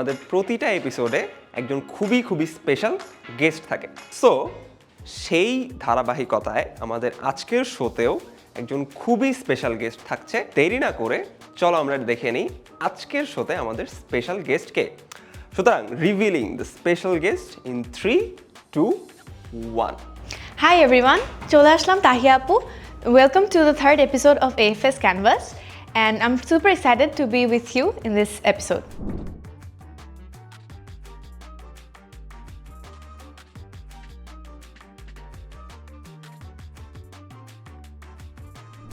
আমাদের প্রতিটা এপিসোডে একজন খুবই খুবই স্পেশাল গেস্ট থাকে। সো সেই ধারাবাহিকতায় আমাদের আজকের শোতেও একজন খুবই স্পেশাল গেস্ট থাকছে। দেরি না করে চলো আমরা দেখে নিই আজকের শোতে আমাদের স্পেশাল গেস্টকে সুতরাং revealing the special guest in three two one hi everyone চলে আসলাম তাহিয়া আপু। Welcome to the third episode of AFS Canvas and I'm super excited to be with you in this episode.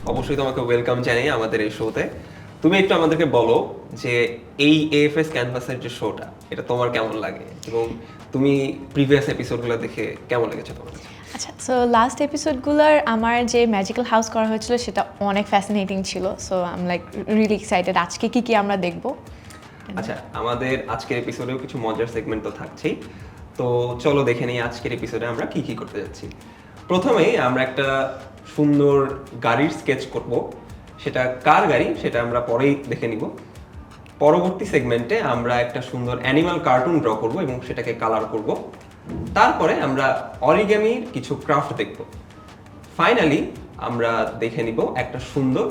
অবশ্যই তোমাকে ওয়েলকাম জানাই আমাদের এই শোতে তুমি একটু আমাদেরকে বলো যে এই এএফএস ক্যানভাসের যে শোটা এটা তোমার কেমন লাগে? এবং তুমি প্রিভিয়াস এপিসোডগুলো দেখে কেমন লেগেছে তোমার আচ্ছা সো লাস্ট এপিসোডগুলোর আমার যে ম্যাজিক্যাল হাউস করা হয়েছিল সেটা অনেক ফ্যাসিনেটিং ছিল। So um like really excited আজকে কি কি আমরা দেখব? আচ্ছা আমাদের আজকের এপিসোডেও কিছু মজার সেগমেন্ট তো থাকছেই। তো চলো দেখে নিই আজকের এপিসোডে আমরা কি কি করতে যাচ্ছি। প্রথমেই আমরা একটা সুন্দর গাড়ির স্কেচ করব। সেটা কার গাড়ি, সেটা আমরা পরেই দেখে নিব। পরবর্তী সেগমেন্টে আমরা একটা সুন্দর অ্যানিমাল কার্টুন ড্র করব এবং সেটাকে কালার করব। তারপরে আমরা অরিগামির কিছু ক্রাফট দেখব। ফাইনালি আমরা দেখে নিব একটা সুন্দর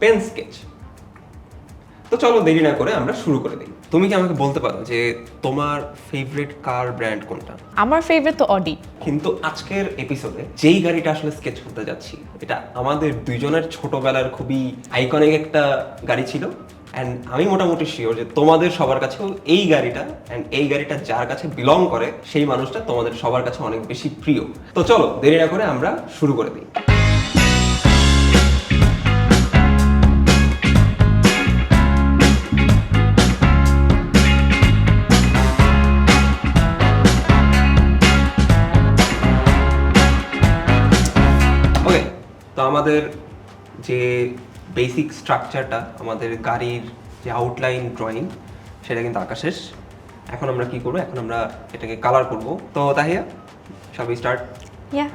পেন স্কেচ তো চলো দেরি না করে আমরা শুরু করে দিই। তুমি কি আমাকে বলতে পারো যে তোমার ফেভারিট কার ব্র্যান্ড কোনটা? আমার ফেভারিট তো অডি কিন্তু আজকের এপিসোডে যেই গাড়িটা আসলে স্কেচ করতে যাচ্ছি এটা আমাদের দুইজনের ছোটবেলার খুবই আইকনিক একটা গাড়ি ছিল। অ্যান্ড আমি মোটামুটি শিওর যে তোমাদের সবার কাছেও এই গাড়িটা অ্যান্ড এই গাড়িটা যার কাছে বিলং করে সেই মানুষটা তোমাদের সবার কাছে অনেক বেশি প্রিয়। তো চলো দেরি না করে আমরা শুরু করে দিই। তো আমাদের যে বেসিক স্ট্রাকচারটা আমাদের গাড়ির যে আউটলাইন ড্রয়িং সেটা কিন্তু আঁকা শেষ। এখন আমরা কি করব? এখন আমরা এটাকে কালার করব। তো তাহিয়া সবই স্টার্ট ইয়া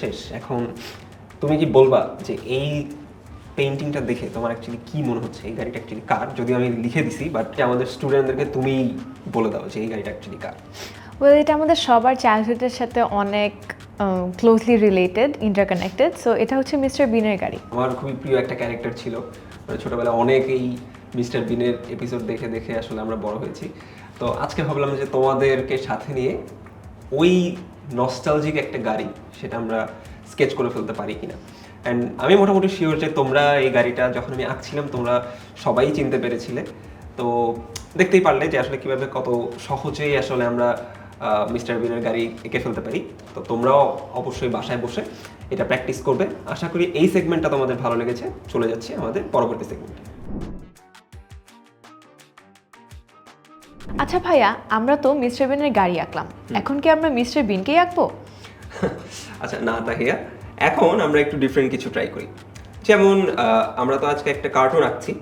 শেষ। এখন তুমি কি বলবা যে এই পেইন্টিংটা দেখে তোমার অ্যাকচুয়ালি কি মনে হচ্ছে? এই গাড়িটা অ্যাকচুয়ালি কার? যদি আমি লিখে দিছি বাট আমাদের স্টুডেন্টদেরকে তুমি বলে দাও যে এই গাড়িটা অ্যাকচুয়ালি কার? ওয়েল এটা আমাদের সবার চাইল্ডহুডের সাথে অনেক ক্লোজলি রিলেটেড ইন্টারকানেক্টেড সো এটা হচ্ছে মিস্টার বিনের গাড়ি। আমার খুবই প্রিয় একটা ক্যারেক্টার ছিল। মানে ছোটবেলায় অনেক এই মিস্টার বিনের এপিসোড দেখে দেখে আসলে আমরা বড় হয়েছি। তো আজকে ভাবলাম যে তোমাদেরকে সাথে নিয়ে ওই নস্টালজিক একটা গাড়ি, সেটা আমরা স্কেচ করে ফেলতে পারি কিনা। অ্যান্ড আমি মোটামুটি শিওর যে তোমরা এই গাড়িটা যখন আমি আঁকছিলাম, তোমরা সবাই চিনতে পেরেছিলে। তো দেখতেই পারলে যে আসলে কীভাবে কত সহজেই আসলে আমরা মিস্টার বিনের গাড়ি এঁকে ফেলতে পারি। তো তোমরাও অবশ্যই বাসায় বসে এটা প্র্যাকটিস করবে। আশা করি এই সেগমেন্টটা তোমাদের ভালো লেগেছে। চলে যাচ্ছে আমাদের পরবর্তী সেগমেন্টে আচ্ছা ভাইয়া আমরা তো মিস্টার বিনের গাড়ি আঁকলাম। এখন কি আমরা মিস্টার বিনকেই আঁকবো? আচ্ছা না তাহিয়া। এখন আমরা একটু ডিফারেন্ট কিছু ট্রাই করি। যেমন আমরা তো আজকে একটা কার্টুন আঁকছি।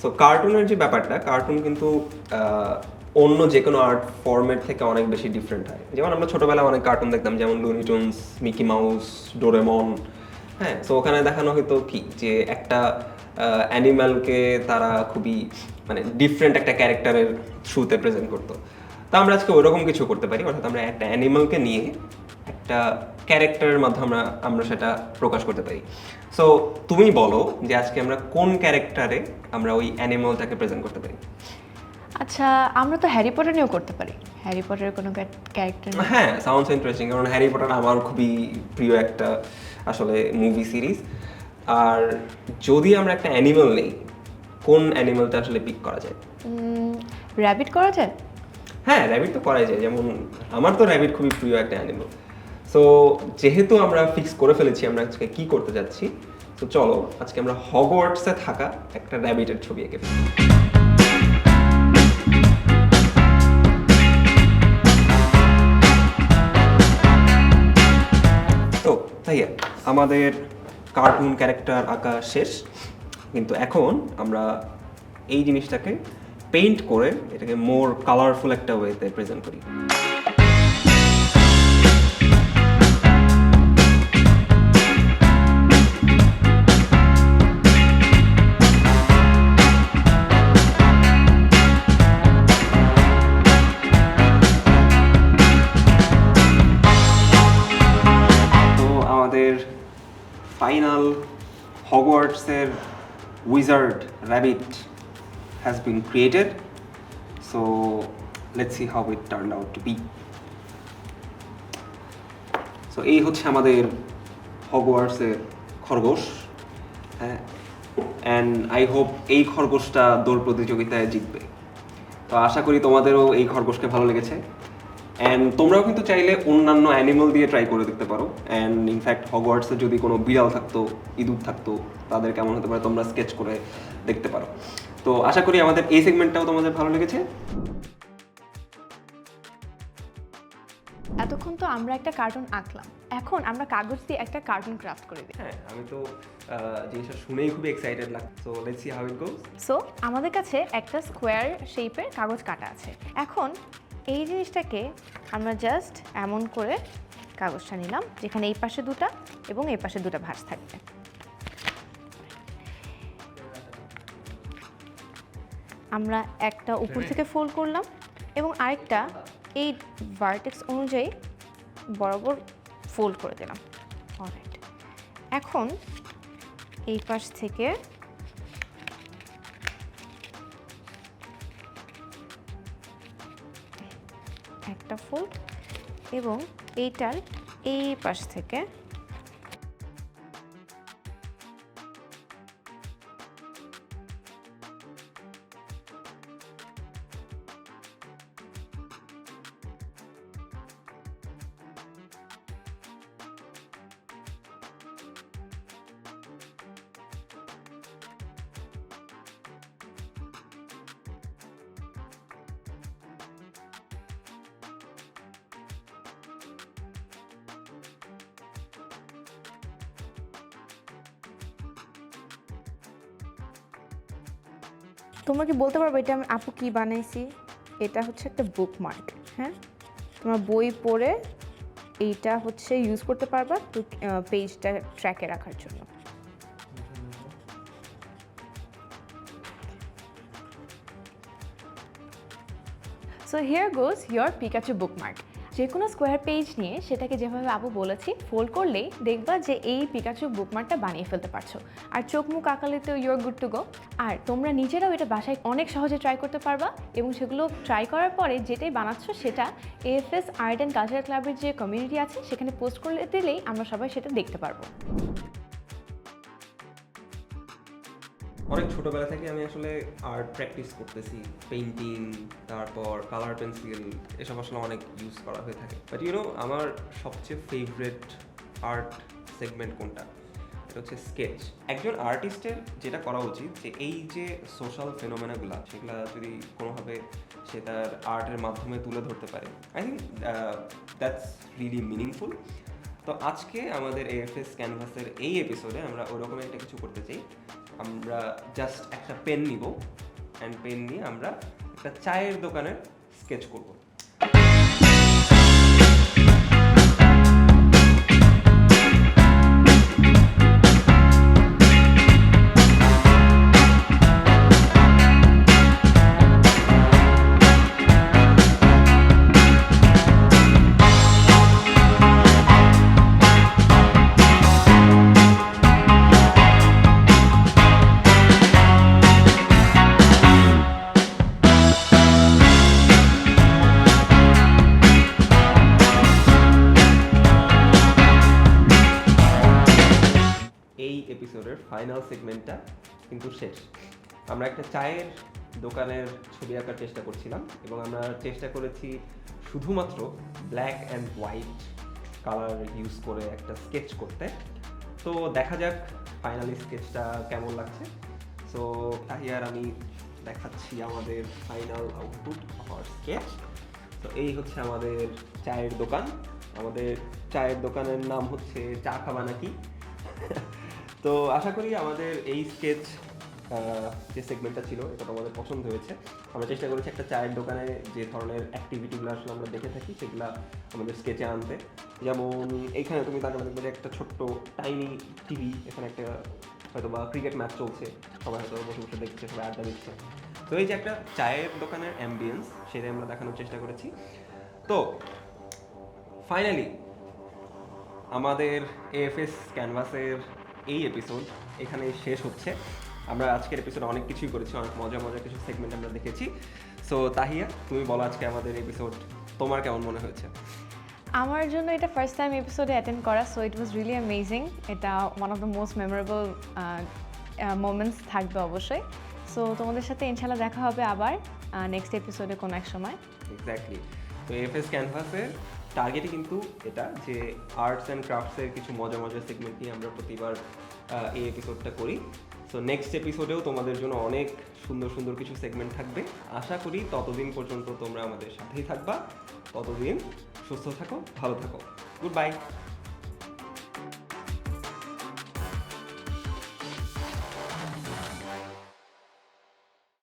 সো কার্টুনের যে ব্যাপারটা কার্টুন কিন্তু অন্য যে কোনো আর্ট ফর্মের থেকে অনেক বেশি ডিফারেন্ট হয়। যেমন আমরা ছোটবেলায় অনেক কার্টুন দেখতাম যেমন Looney Tunes Mickey Mouse Doraemon হ্যাঁ? তো ওখানে দেখানো হয়তো কি? যে একটা অ্যানিম্যালকে তারা খুবই মানে ডিফারেন্ট একটা ক্যারেক্টারের থ্রুতে প্রেজেন্ট করতো। তো আমরা আজকে ওরকম কিছু করতে পারি অর্থাৎ আমরা একটা অ্যানিমালকে নিয়ে একটা ক্যারেক্টারের মাধ্যমে আমরা আমরা সেটা প্রকাশ করতে পারি। সো তুমি বলো যে আজকে আমরা কোন ক্যারেক্টারে আমরা ওই অ্যানিমালটাকে প্রেজেন্ট করতে পারি? আচ্ছা আমরা তো হ্যারি পটার নিয়েও করতে পারি। হ্যারি পটারের কোনো ক্যারেক্টার হ্যাঁ সাউন্ডস ইন্টারেস্টিং কারণ হ্যারি পটার আমার খুবই প্রিয় একটা আসলে মুভি সিরিজ আর যদি আমরা একটা অ্যানিমাল নেই কোন অ্যানিমালটা আসলে পিক করা যায়? র্যাবিট করা যায়? হ্যাঁ র্যাবিট তো করাই যায়। যেমন আমার তো র্যাবিট খুবই প্রিয় একটা অ্যানিমাল সো যেহেতু আমরা ফিক্স করে ফেলেছি আমরা আজকে কি করতে যাচ্ছি? তো চলো আজকে আমরা হগওয়ার্টসে থাকা একটা র্যাবিটের ছবি এঁকে ফেলি। তো তাই আমাদের কার্টুন ক্যারেক্টার আঁকা শেষ। কিন্তু এখন আমরা এই জিনিসটাকে পেইন্ট করে এটাকে মোর কালারফুল একটা ওয়েতে প্রেজেন্ট করি। ফাইনাল হগওয়ার্টসের wizard rabbit has been created so let's see how it turn out to be so এই হচ্ছে আমাদের হগওয়ার্টসের খরগোশ হ্যাঁ? অ্যান্ড আই হোপ এই খরগোশটা দৌড় প্রতিযোগিতায় জিতবে। তো আশা করি তোমাদেরও এই খরগোশকে ভালো লেগেছে। অ্যান্ড তোমরাও কিন্তু চাইলে অন্যান্য অ্যানিমাল দিয়ে ট্রাই করে দেখতে পারো। অ্যান্ড ইনফ্যাক্ট হগওয়ার্টসে যদি কোনো বিড়াল থাকতো ইঁদুর থাকতো তাদের কেমন হতে পারে তোমরা স্কেচ করে দেখতে পারো। তো আশা করি আমাদের এই সেগমেন্টটাও তোমাদের ভালো লেগেছে। এতক্ষণ তো আমরা একটা কার্টুন আঁকলাম। এখন আমরা কাগজ দিয়ে একটা কার্টুন ক্রাফট করে দিই। হ্যাঁ আমি তো জিনিসটা শুনেই খুব এক্সাইটেড লাগছে so let's see how it goes so আমাদের কাছে একটা স্কোয়ার শেপের কাগজ কাটা আছে। এখন এই জিনিসটাকে আমরা জাস্ট এমন করে কাগজটা নিলাম যেখানে এই পাশে দুটা এবং এই পাশে দুটা ভাঁজ থাকবে। আমরা একটা উপর থেকে ফোল্ড করলাম এবং আরেকটা এই ভার্টেক্স অনুযায়ী বরাবর ফোল্ড করে দিলাম। অলরাইট এখন এই পাশ থেকে একটা ফোল্ড এবং এইটার এই পাশ থেকে তোমরা কি বলতে পারবে এটা আমি আপু কি বানাইছি? এটা হচ্ছে একটা বুকমার্ক হ্যাঁ? তোমার বই পড়ে এইটা হচ্ছে ইউজ করতে পারবা তো পেজটা ট্র্যাকে রাখার জন্য। So here goes your Pikachu bookmark যে কোনো স্কোয়ার পেজ নিয়ে সেটাকে যেভাবে আপু বলেছি ফোল্ড করলেই দেখবা যে এই পিকাচু বুকমার্কটা বানিয়ে ফেলতে পারছ। আর চোখ মুখ আঁকালেতেও ইউর গুড টু গো আর তোমরা নিজেরাও এটা বাসায় অনেক সহজে ট্রাই করতে পারবা এবং সেগুলো ট্রাই করার পরে যেটাই বানাচ্ছ সেটা এএফএস আর্ট অ্যান্ড কালচারাল ক্লাবের যে কমিউনিটি আছে, সেখানে পোস্ট করে দিলেই আমরা সবাই সেটা দেখতে পারব। অনেক ছোটবেলা থেকে আমি আসলে আর্ট প্র্যাকটিস করতেছি পেইন্টিং তারপর কালার পেন্সিল এসব আসলে অনেক ইউজ করা হয়ে থাকে। বাট ইউনো আমার সবচেয়ে ফেভারেট আর্ট সেগমেন্ট কোনটা? এটা হচ্ছে স্কেচ একজন আর্টিস্টের যেটা করা উচিত যে, এই যে সোশ্যাল ফেনোমেনাগুলা সেগুলা যদি কোনোভাবে সে তার আর্টের মাধ্যমে তুলে ধরতে পারে I think that's really meaningful তো আজকে আমাদের এএফএস ক্যানভাসের এই এপিসোডে আমরা ওরকম একটা কিছু করতে চাই আমরা জাস্ট একটা পেন নিব অ্যান্ড পেন নিয়ে আমরা একটা চায়ের দোকানের স্কেচ করব। ফাইনাল সেগমেন্টটা কিন্তু শেষ। আমরা একটা চায়ের দোকানের ছবি আঁকার চেষ্টা করছিলাম এবং আমরা চেষ্টা করেছি শুধুমাত্র black and white colour use করে একটা স্কেচ করতে। তো দেখা যাক ফাইনালি স্কেচটা কেমন লাগছে। সো তাহিয়ার আমি দেখাচ্ছি আমাদের ফাইনাল আউটপুট আমার স্কেচ তো এই হচ্ছে আমাদের চায়ের দোকান। আমাদের চায়ের দোকানের নাম হচ্ছে চা খাবা নাকি? তো আশা করি আমাদের এই স্কেচ যে সেগমেন্টটা ছিল এটা তোমাদের পছন্দ হয়েছে। আমরা চেষ্টা করেছি একটা চায়ের দোকানে যে ধরনের অ্যাক্টিভিটিগুলো আসলে আমরা দেখে থাকি, সেগুলো আমাদের স্কেচে আনতে। যেমন এইখানে তুমি তাকে দেখবে যে একটা ছোট্ট টাইনি টিভি এখানে একটা হয়তো বা ক্রিকেট ম্যাচ চলছে, সবাই হয়তো বসে বসে দেখছে, সবাই আড্ডা দিচ্ছে। তো এই যে একটা চায়ের দোকানের অ্যাম্বিয়েন্স সেটাই আমরা দেখানোর চেষ্টা করেছি। তো ফাইনালি আমাদের এএফএস ক্যানভাসের এই এপিসোড এখানেই শেষ হচ্ছে। আমরা আজকের এপিসোডে অনেক কিছুই করেছি অনেক মজা মজা কিছু সেগমেন্ট আমরা দেখেছি। সো তাহিয়া তুমি বলো আজকে আমাদের এপিসোড তোমার কেমন মনে হয়েছে? আমার জন্য এটা ফার্স্ট টাইম এপিসোডে অ্যাটেন্ড করা so it was really amazing এটা one of the most memorable moments থাকবে অবশ্যই। সো তোমাদের সাথে ইনশাল্লাহ দেখা হবে আবার নেক্সট এপিসোডে কোনো এক সময়। এক্স্যাক্টলি তো এফএস ক্যানভাসের টার্গেটই কিন্তু এটা যে আর্টস অ্যান্ড ক্রাফটসের কিছু মজা মজার সেগমেন্ট নিয়ে আমরা প্রতিবার এই এপিসোডটা করি। সো নেক্সট এপিসোডেও তোমাদের জন্য অনেক সুন্দর সুন্দর কিছু সেগমেন্ট থাকবে। আশা করি ততদিন পর্যন্ত তোমরা আমাদের সাথেই থাকবা। ততদিন সুস্থ থাকো, ভালো থাকো। Good bye